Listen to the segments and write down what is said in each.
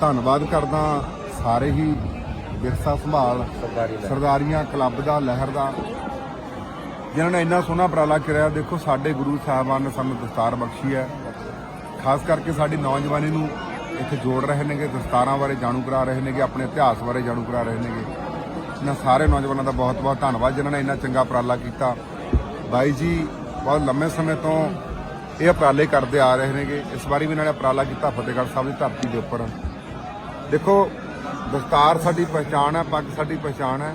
ਧੰਨਵਾਦ ਕਰਦਾ ਸਾਰੇ ਹੀ ਵਿਰਸਾ ਸੰਭਾਲ ਸਰਦਾਰੀਆਂ ਕਲੱਬ ਦਾ ਲਹਿਰ ਦਾ ਜਿਨ੍ਹਾਂ ਨੇ ਇੰਨਾ ਸੋਹਣਾ ਉਪਰਾਲਾ ਕਰਿਆ। ਦੇਖੋ ਸਾਡੇ ਗੁਰੂ ਸਾਹਿਬਾਨ ਨੇ ਸਾਨੂੰ ਦਸਤਾਰ ਬਖਸ਼ੀ ਹੈ। ਖਾਸ ਕਰਕੇ ਸਾਡੀ ਨੌਜਵਾਨੀ ਨੂੰ ਇੱਥੇ ਜੋੜ ਰਹੇ ਨੇਗੇ ਦਸਤਾਰਾਂ ਬਾਰੇ ਜਾਣੂ ਕਰਾ ਰਹੇ ਨੇਗੇ ਆਪਣੇ ਇਤਿਹਾਸ ਬਾਰੇ ਜਾਣੂ ਕਰਾ ਰਹੇ ਨੇਗੇ। ਇਹਨਾਂ ਸਾਰੇ ਨੌਜਵਾਨਾਂ ਦਾ ਬਹੁਤ ਬਹੁਤ ਧੰਨਵਾਦ ਜਿਨ੍ਹਾਂ ਨੇ ਇੰਨਾ ਚੰਗਾ ਉਪਰਾਲਾ ਕੀਤਾ। ਬਾਈ ਜੀ ਬਹੁਤ ਲੰਮੇ ਸਮੇਂ ਤੋਂ ਇਹ ਉਪਰਾਲੇ ਕਰਦੇ ਆ ਰਹੇ ਨੇਗੇ। ਇਸ ਵਾਰੀ ਵੀ ਇਹਨਾਂ ਨੇ ਉਪਰਾਲਾ ਕੀਤਾ ਫਤਿਹਗੜ੍ਹ ਸਾਹਿਬ ਦੀ ਧਰਤੀ ਦੇ ਉੱਪਰ। ਦੇਖੋ, ਦਸਤਾਰ ਸਾਡੀ ਪਛਾਣ ਹੈ, ਪੱਗ ਸਾਡੀ ਪਛਾਣ ਹੈ।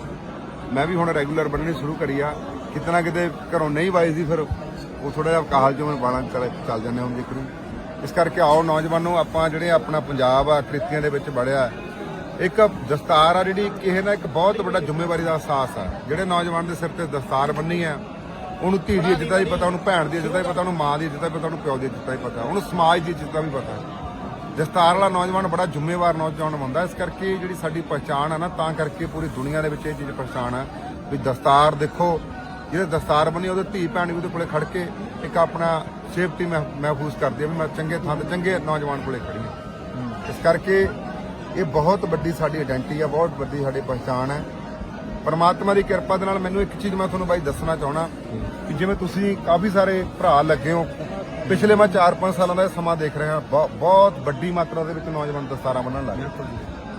ਮੈਂ ਵੀ ਹੁਣ ਰੈਗੂਲਰ ਬੰਨਣੀ ਸ਼ੁਰੂ ਕਰੀ ਆ। ਕਿਤੇ ਨਾ ਕਿਤੇ ਘਰੋਂ ਨਹੀਂ ਵਾਈ ਸੀ ਫਿਰ ਉਹ ਥੋੜਾ ਜਿਹਾ ਕਾਹਲ ਚੋਂ ਬਾਲਾਂ ਚੱਲ ਚੱਲ ਜਾਂਦੇ ਹੁਣ ਜ਼ਿਕਰ ਇਸ ਕਰਕੇ ਆਓ ਨੌਜਵਾਨੋ, ਆਪਾਂ ਜਿਹੜੇ ਆਪਣਾ ਪੰਜਾਬ ਆ, ਕ੍ਰਿਤੀਆਂ ਦੇ ਵਿੱਚ ਵੜਿਆ ਇੱਕ ਦਸਤਾਰ ਆ ਜਿਹੜੀ ਕਿਸੇ ਨਾ ਇੱਕ ਬਹੁਤ ਵੱਡਾ ਜ਼ਿੰਮੇਵਾਰੀ ਦਾ ਅਹਿਸਾਸ ਆ। ਜਿਹੜੇ ਨੌਜਵਾਨ ਦੇ ਸਿਰ ਤੇ ਦਸਤਾਰ ਬੰਨੀ ਆ, ਉਹਨੂੰ ਧੀ ਦੀ ਇੱਜ਼ਤ ਦਾ ਵੀ ਪਤਾ, ਉਹਨੂੰ ਭੈਣ ਦੀ ਇੱਜ਼ਤ ਦਾ ਵੀ ਪਤਾ, ਉਹਨੂੰ ਮਾਂ ਦੀ ਇੱਜ਼ਤ ਦਾ ਪਤਾ, ਉਹਨੂੰ ਪਿਓ ਦੀ ਇੱਜ਼ਤ ਦਾ ਵੀ ਪਤਾ, ਉਹਨੂੰ ਸਮਾਜ ਦੀ ਇੱਜ਼ਤ ਦਾ ਵੀ ਪਤਾ। ਦਸਤਾਰ ਵਾਲਾ ਨੌਜਵਾਨ ਬੜਾ ਜ਼ਿੰਮੇਵਾਰ ਨੌਜਵਾਨ ਹੁੰਦਾ ਇਸ ਕਰਕੇ ਜਿਹੜੀ ਸਾਡੀ ਪਛਾਣ ਆ ਨਾ, ਤਾਂ ਕਰਕੇ ਪੂਰੀ ਦੁਨੀਆ ਦੇ ਵਿੱਚ ਇਹ ਚੀਜ਼ ਪਛਾਣ ਆ ਵੀ ਦਸਤਾਰ ਦੇਖੋ। ਜਿਹੜੇ ਦਸਤਾਰ ਬਣੀ ਉਹਦੇ ਧੀ ਭੈਣ ਵੀ ਉਹਦੇ ਕੋਲੇ ਖੜ ਕੇ ਇੱਕ ਆਪਣਾ ਸੇਫਟੀ ਮਹਿਫੂਜ਼ ਕਰਦੀ ਆ ਵੀ ਮੈਂ ਚੰਗੇ ਥਾਂ ਤੇ ਚੰਗੇ ਨੌਜਵਾਨ ਕੋਲੇ ਖੜੀ ਆ। ਇਸ ਕਰਕੇ ਇਹ ਬਹੁਤ ਵੱਡੀ ਸਾਡੀ ਆਇਡੈਂਟੀ ਆ, ਬਹੁਤ ਵੱਡੀ ਸਾਡੀ ਪਛਾਣ ਹੈ ਪਰਮਾਤਮਾ ਦੀ ਕਿਰਪਾ ਦੇ ਨਾਲ ਮੈਨੂੰ ਇੱਕ ਚੀਜ਼ ਮੈਂ ਤੁਹਾਨੂੰ ਬਾਈ ਦੱਸਣਾ ਚਾਹਣਾ ਕਿ ਜਿਵੇਂ ਤੁਸੀਂ ਕਾਫੀ ਸਾਰੇ ਭਰਾ ਲੱਗੇ ਹੋ ਪਿਛਲੇ ਮੈਂ 4-5 ਸਾਲਾਂ ਦਾ ਸਮਾਂ ਦੇਖ ਰਿਹਾ ਬਹੁ- ਬਹੁਤ ਵੱਡੀ ਮਾਤਰਾ ਦੇ ਵਿੱਚ ਨੌਜਵਾਨ ਦਸਤਾਰਾਂ ਬੰਨਣ ਲੱਗ ਗਏ।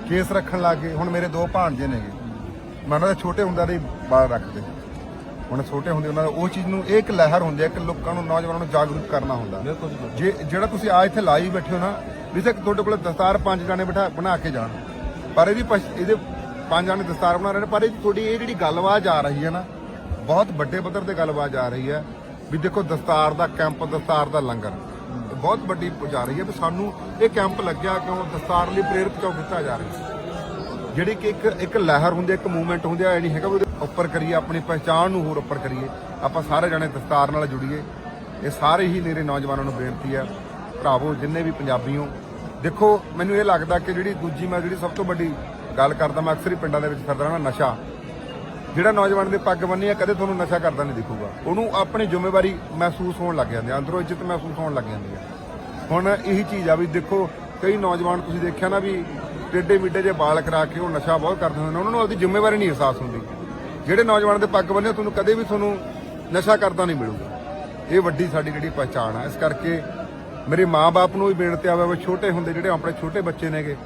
ਕੇਸ ਰੱਖਣ ਲੱਗ ਗਏ। ਹੁਣ ਮੇਰੇ ਦੋ ਭਾਣਜੇ ਨੇਗੇ। ਮੈਂ ਉਹਨਾਂ ਦੇ ਛੋਟੇ ਹੁੰਦਿਆਂ ਦੇ ਵਾਲ ਰੱਖਦੇ। ਹੁਣ ਛੋਟੇ ਹੁੰਦੇ ਉਹਨਾਂ ਦਾ ਉਹ ਚੀਜ਼ ਨੂੰ ਇੱਕ ਲਹਿਰ ਹੁੰਦੀ ਹੈ ਕਿ ਲੋਕਾਂ ਨੂੰ ਨੌਜਵਾਨਾਂ ਨੂੰ ਜਾਗਰੂਕ ਕਰਨਾ ਹੁੰਦਾ। ਜੀ। ਜਿਹੜਾ ਤੁਸੀਂ ਆ ਇੱਥੇ ਲਾਈ ਬੈਠੇ ਹੋ ਨਾ ਬੇਸ਼ੱਕ ਤੁਹਾਡੇ ਕੋਲ ਦਸਤਾਰ ਪੰਜ ਜਾਣੇ ਬਿਠਾ ਬਣਾ ਕੇ ਜਾਣ। ਪਰ ਇਹਦੀ ਇਹਦੇ ਪੰਜ ਜਾਣੇ ਦਸਤਾਰ ਬਣਾ ਰਹੇ ਨੇ ਪਰ ਇਹ ਤੁਹਾਡੀ ਇਹ ਜਿਹੜੀ ਗੱਲਬਾਤ ਆ ਰਹੀ ਹੈ ਨਾ ਬਹੁਤ ਵੱਡੇ ਪੱਧਰ ਤੇ ਗੱਲਬਾਤ ਆ ਰਹੀ ਹੈ। ਵੀ ਦੇਖੋ ਦਸਤਾਰ ਦਾ ਕੈਂਪ, ਦਸਤਾਰ ਦਾ ਲੰਗਰ। ਬਹੁਤ ਵੱਡੀ ਪੁਜਾ ਰਹੀ ਹੈ ਵੀ ਸਾਨੂੰ ਇਹ ਕੈਂਪ ਲੱਗਿਆ ਕਿਉਂ? ਦਸਤਾਰ ਲਈ ਪ੍ਰੇਰਿਤ ਕਿਉਂ ਕੀਤਾ ਜਾ ਰਿਹਾ? ਜਿਹੜੀ ਕਿ ਇੱਕ ਇੱਕ ਲਹਿਰ ਹੁੰਦੀ ਹੈ, ਇੱਕ ਮੂਵਮੈਂਟ ਹੁੰਦੀ ਹੈ, ਇਹ ਨਹੀਂ ਹੈਗਾ ਵੀ ਉੱਪਰ ਕਰੀਏ, ਆਪਣੀ ਪਛਾਣ ਨੂੰ ਹੋਰ ਉੱਪਰ ਕਰੀਏ। ਆਪਾਂ ਸਾਰੇ ਜਣੇ ਦਸਤਾਰ ਨਾਲ ਜੁੜੀਏ। ਇਹ ਸਾਰੇ ਹੀ ਮੇਰੇ ਨੌਜਵਾਨਾਂ ਨੂੰ ਬੇਨਤੀ ਹੈ। ਭਰਾਵੋ, ਜਿੰਨੇ ਵੀ ਪੰਜਾਬੀ ਹੋ, ਦੇਖੋ, ਮੈਨੂੰ ਇਹ ਲੱਗਦਾ ਕਿ ਜਿਹੜੀ ਦੂਜੀ, ਮੈਂ ਜਿਹੜੀ ਸਭ ਤੋਂ ਵੱਡੀ ਗੱਲ ਕਰਦਾ, ਮੈਂ ਅਕਸਰ ਹੀ ਪਿੰਡਾਂ ਦੇ ਵਿੱਚ ਫਿਰਦਾ ਰਹਿਣਾ ਨਸ਼ਾ। ਜਿਹੜਾ ਨੌਜਵਾਨ ਦੇ ਪੱਗ ਬੰਨੀ ਆ, ਕਦੇ ਤੁਹਾਨੂੰ ਨਸ਼ਾ ਕਰਦਾ ਨਹੀਂ ਦਿਖੂਗਾ। ਉਹਨੂੰ ਆਪਣੀ ਜ਼ਿੰਮੇਵਾਰੀ ਮਹਿਸੂਸ ਹੋਣ ਲੱਗ ਜਾਂਦੀ ਹੈ ਅੰਦਰੋਂ ਇੱਜ਼ਤ ਮਹਿਸੂਸ ਹੋਣ ਲੱਗ ਜਾਂਦੀ ਹੈ ਹੁਣ ਇਹੀ ਚੀਜ਼ ਆ ਵੀ ਦੇਖੋ, ਕਈ ਨੌਜਵਾਨ ਤੁਸੀਂ ਦੇਖਿਆ ਨਾ ਵੀ ਟੇਡੇ ਮਿੱਡੇ ਜੇ ਬਾਲ ਕਰਾ ਕੇ ਉਹ ਨਸ਼ਾ ਬਹੁਤ ਕਰਦੇ ਹੁੰਦੇ ਨੇ, ਉਹਨਾਂ ਨੂੰ ਆਪਦੀ ਜ਼ਿੰਮੇਵਾਰੀ ਨਹੀਂ ਅਹਿਸਾਸ ਹੁੰਦੀ। ਜਿਹੜੇ ਨੌਜਵਾਨ ਦੇ ਪੱਗ ਬੰਨੇ ਤੁਹਾਨੂੰ ਕਦੇ ਵੀ ਤੁਹਾਨੂੰ ਨਸ਼ਾ ਕਰਦਾ ਨਹੀਂ ਮਿਲੂਗਾ। ਇਹ ਵੱਡੀ ਸਾਡੀ ਜਿਹੜੀ ਪਛਾਣ ਆ, ਇਸ ਕਰਕੇ ਮੇਰੇ ਮਾਪੇ ਨੂੰ ਵੀ ਬੇਨਤੀ ਆਵੇ ਵੀ ਛੋਟੇ ਹੁੰਦੇ ਜਿਹੜੇ ਆਪਣੇ ਛੋਟੇ ਬੱਚੇ ਨੇਗੇ,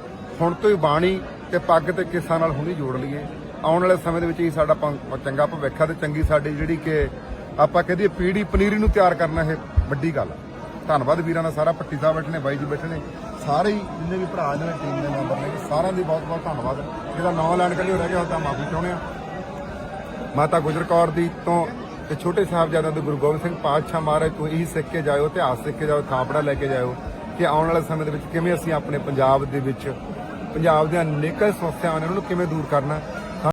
ਹੁਣ ਤੋਂ ਹੀ ਬਾਣੀ ਤੇ ਪੱਗ ਤੇ ਕਿੱਸਾ ਨਾਲ ਹੁਣੀ ਜੋੜ ਲਈਏ। ਆਉਣ ਵਾਲੇ ਸਮੇਂ ਦੇ ਵਿੱਚ ਹੀ ਸਾਡਾ ਪੰ- ਚੰਗਾ ਭਵਿੱਖ ਆ ਤੇ ਚੰਗੀ ਸਾਡੀ ਜਿਹੜੀ ਕਿ ਆਪਾਂ ਕਹਦੇ ਪੀੜੀ ਪਨੀਰੀ ਨੂੰ ਤਿਆਰ ਕਰਨਾ ਇਹ ਵੱਡੀ ਗੱਲ ਹੈ ਧੰਨਵਾਦ ਵੀਰਾਂ ਦਾ, ਸਾਰਾ ਪੱਟੀ ਸਾਹਿਬ ਬੈਠੇ ਨੇ, ਬਾਈ ਜੀ ਬੈਠੇ ਨੇ, ਸਾਰੇ ਹੀ ਜਿੰਨੇ ਵੀ ਭਰਾ ਨੇ ਟੀਮ ਦੇ ਮੈਂਬਰ ਨੇ, ਸਾਰਿਆਂ ਦੀ ਬਹੁਤ ਬਹੁਤ ਧੰਨਵਾਦ। ਜਿਹਦਾ ਨਾਮ ਲੈਣ ਕੱਢਿਓ ਰਹਿ ਗਿਆ, ਉਹ ਤਾਂ ਮਾਫੀ ਚਾਹੁੰਦੇ ਆ। ਮਾਤਾ ਗੁਜਰ ਕੌਰ ਦੀ ਤੋਂ ਤੇ ਛੋਟੇ ਸਾਹਿਬਜ਼ਾਦਿਆਂ ਦੇ ਗੁਰੂ ਗੋਬਿੰਦ ਸਿੰਘ ਪਾਤਸ਼ਾਹ ਮਹਾਰਾਜ, ਤੋਂ ਇਹੀ ਸਿੱਖ ਕੇ ਜਾਇਓ, ਇਤਿਹਾਸ ਸਿੱਖ ਕੇ ਜਾਇਓ, ਥਾਪੜਾ ਲੈ ਕੇ ਜਾਇਓ, ਕਿ ਆਉਣ ਵਾਲੇ ਸਮੇਂ ਦੇ ਵਿੱਚ ਕਿਵੇਂ ਅਸੀਂ ਆਪਣੇ ਪੰਜਾਬ ਦੇ ਵਿੱਚ, ਪੰਜਾਬ ਦੀਆਂ ਅਨੇਕਾਂ ਸਮੱਸਿਆਵਾਂ ਨੇ, ਉਹਨਾਂ ਨੂੰ ਕਿਵੇਂ ਦੂਰ ਕਰਨਾ